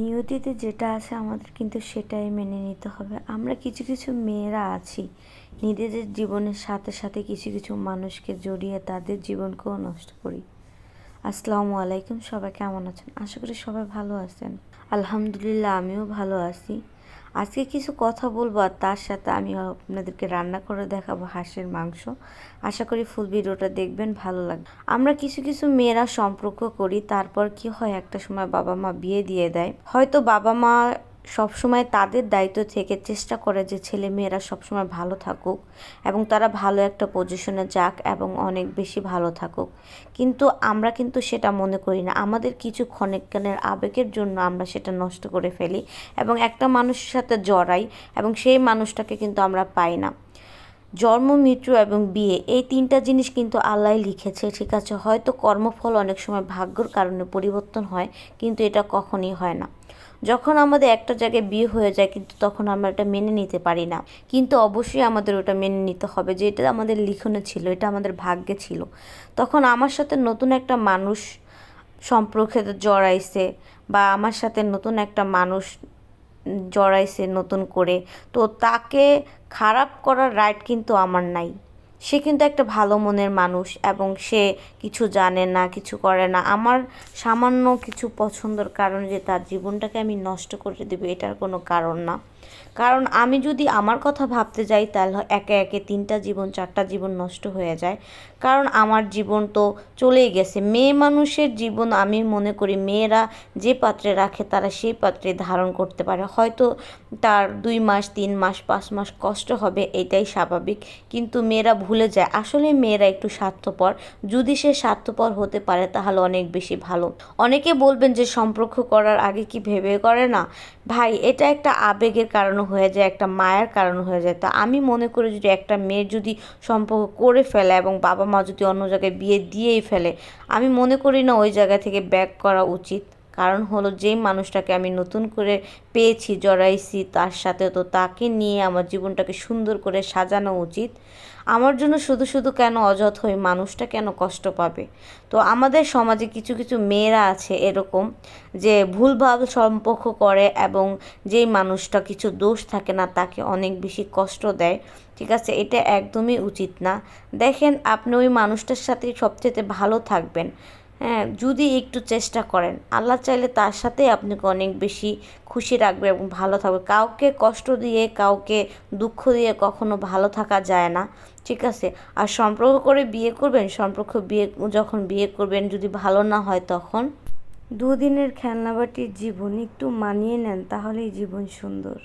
নিয়তিতে যেটা আছে আমাদের কিন্তু সেটাই মেনে নিতে হবে। আমরা কিছু কিছু মেয়েরা আছি, নিজেদের জীবনের সাথে সাথে কিছু কিছু মানুষকে জড়িয়ে তাদের জীবনকেও নষ্ট করি। আসসালামু আলাইকুম, সবাই কেমন আছেন? আশা করি সবাই ভালো আছেন। আলহামদুলিল্লাহ, আমিও ভালো আছি। আজকে কিছু কথা বলব আর তার সাথে আমি আপনাদেরকে রান্না করে দেখাবো হাঁসের মাংস। আশা করি ফুল ভিডিওটা দেখবেন, ভালো লাগবে। আমরা কিছু কিছু মেয়েরা সম্পর্ক করি, তারপর কি হয়, একটা সময় বাবা মা বিয়ে দিয়ে দেয়। হয়তো বাবা মা সবসময় তাদের দায়িত্ব থেকে চেষ্টা করে যে ছেলে মেয়েরা সবসময় ভালো থাকুক এবং তারা ভালো একটা পজিশনে যাক এবং অনেক বেশি ভালো থাকুক। কিন্তু আমরা কিন্তু সেটা মনে করি না। আমাদের কিছু ক্ষণিকক্ষণের আবেগের জন্য আমরা সেটা নষ্ট করে ফেলি এবং একটা মানুষের সাথে জড়াই এবং সেই মানুষটাকে কিন্তু আমরা পাই না। জন্ম, মৃত্যু এবং বিয়ে, এই তিনটা জিনিস কিন্তু আল্লাহ লিখেছে, ঠিক আছে? হয়তো কর্মফল অনেক সময় ভাগ্যর কারণে পরিবর্তন হয়, কিন্তু এটা কখনই হয় না। যখন আমাদের একটা জায়গায় বিয়ে হয়ে যায়, কিন্তু তখন আমরা এটা মেনে নিতে পারি না। কিন্তু অবশ্যই আমাদের ওটা মেনে নিতে হবে যে এটা আমাদের লিখনে ছিল, এটা আমাদের ভাগ্যে ছিল। তখন আমার সাথে নতুন একটা মানুষ সম্পর্কে জড়াইছে বা আমার সাথে নতুন একটা মানুষ জড়াইছে নতুন করে, তো তাকে খারাপ করার রাইট কিন্তু আমার নাই। সে কিন্তু একটা ভালো মনের মানুষ এবং সে কিছু জানে না, কিছু করে না। আমার সামান্য কিছু পছন্দর কারণ যে তার জীবনটাকে আমি নষ্ট করে দেবো, এটার কোনো কারণ না। কারণ আমি যদি আমার কথা ভাবতে যাই, তাহলে একে একে তিনটা জীবন, চারটা জীবন নষ্ট হয়ে যায়। কারণ আমার জীবন তো চলেই গেছে। মেয়ে মানুষের জীবন আমি মনে করি মেয়েরা যে পাত্রে রাখে, তারা সেই পাত্রে ধারণ করতে পারে। হয়তো তার দুই মাস, তিন মাস, পাঁচ মাস কষ্ট হবে, এটাই স্বাভাবিক। কিন্তু মেয়েরা ভুলে যায়। আসলে মেয়েরা একটু স্বার্থপর। যদি সে স্বার্থপর হতে পারে, তাহলে অনেক বেশি ভালো। অনেকে বলবেন যে, সম্পর্ক করার আগে কি ভেবে করে না? ভাই, এটা একটা আবেগের কারণ হয়ে যায়, একটা মায়ের কারণ হয়ে যায়। তা আমি মনে করি যদি একটা মেয়ে যদি সম্পর্ক করে ফেলে এবং বাবা মা যদি অন্য জায়গায় বিয়ে দিয়েই ফেলে, আমি মনে করি না ওই জায়গা থেকে ব্যাক করা উচিত। কারণ হলো যেই মানুষটাকে আমি নতুন করে পেয়েছি, জড়াইছি, তার সাথে তো তাকে নিয়ে আমার জীবনটাকে সুন্দর করে সাজানো উচিত। আমার জন্য শুধু শুধু কেন অযথ হয়ে মানুষটা কেন কষ্ট পাবে? তো আমাদের সমাজে কিছু কিছু মেয়েরা আছে এরকম যে ভুলভাল সম্পর্ক করে এবং যেই মানুষটা কিছু দোষ থাকে না, তাকে অনেক বেশি কষ্ট দেয়। ঠিক আছে, এটা একদমই উচিত না। দেখেন, আপনি ওই মানুষটার সাথে সবচেয়ে ভালো থাকবেন। হ্যাঁ যদি একটু চেষ্টা করেন, আল্লাহ চাইলে তার সাথে আপনাকে অনেক বেশি খুশি রাখবে এবং ভালো থাকবে। কাউকে কষ্ট দিয়ে, কাউকে দুঃখ দিয়ে কখনো ভালো থাকা যায় না, ঠিক আছে? আর সম্পর্ক করে বিয়ে করবেন, সম্পর্ক বিয়ে, যখন বিয়ে করবেন, যদি ভালো না হয় তখন? দুদিনের খেলনাবাটির জীবন একটু মানিয়ে নেন, তাহলেই জীবন সুন্দর।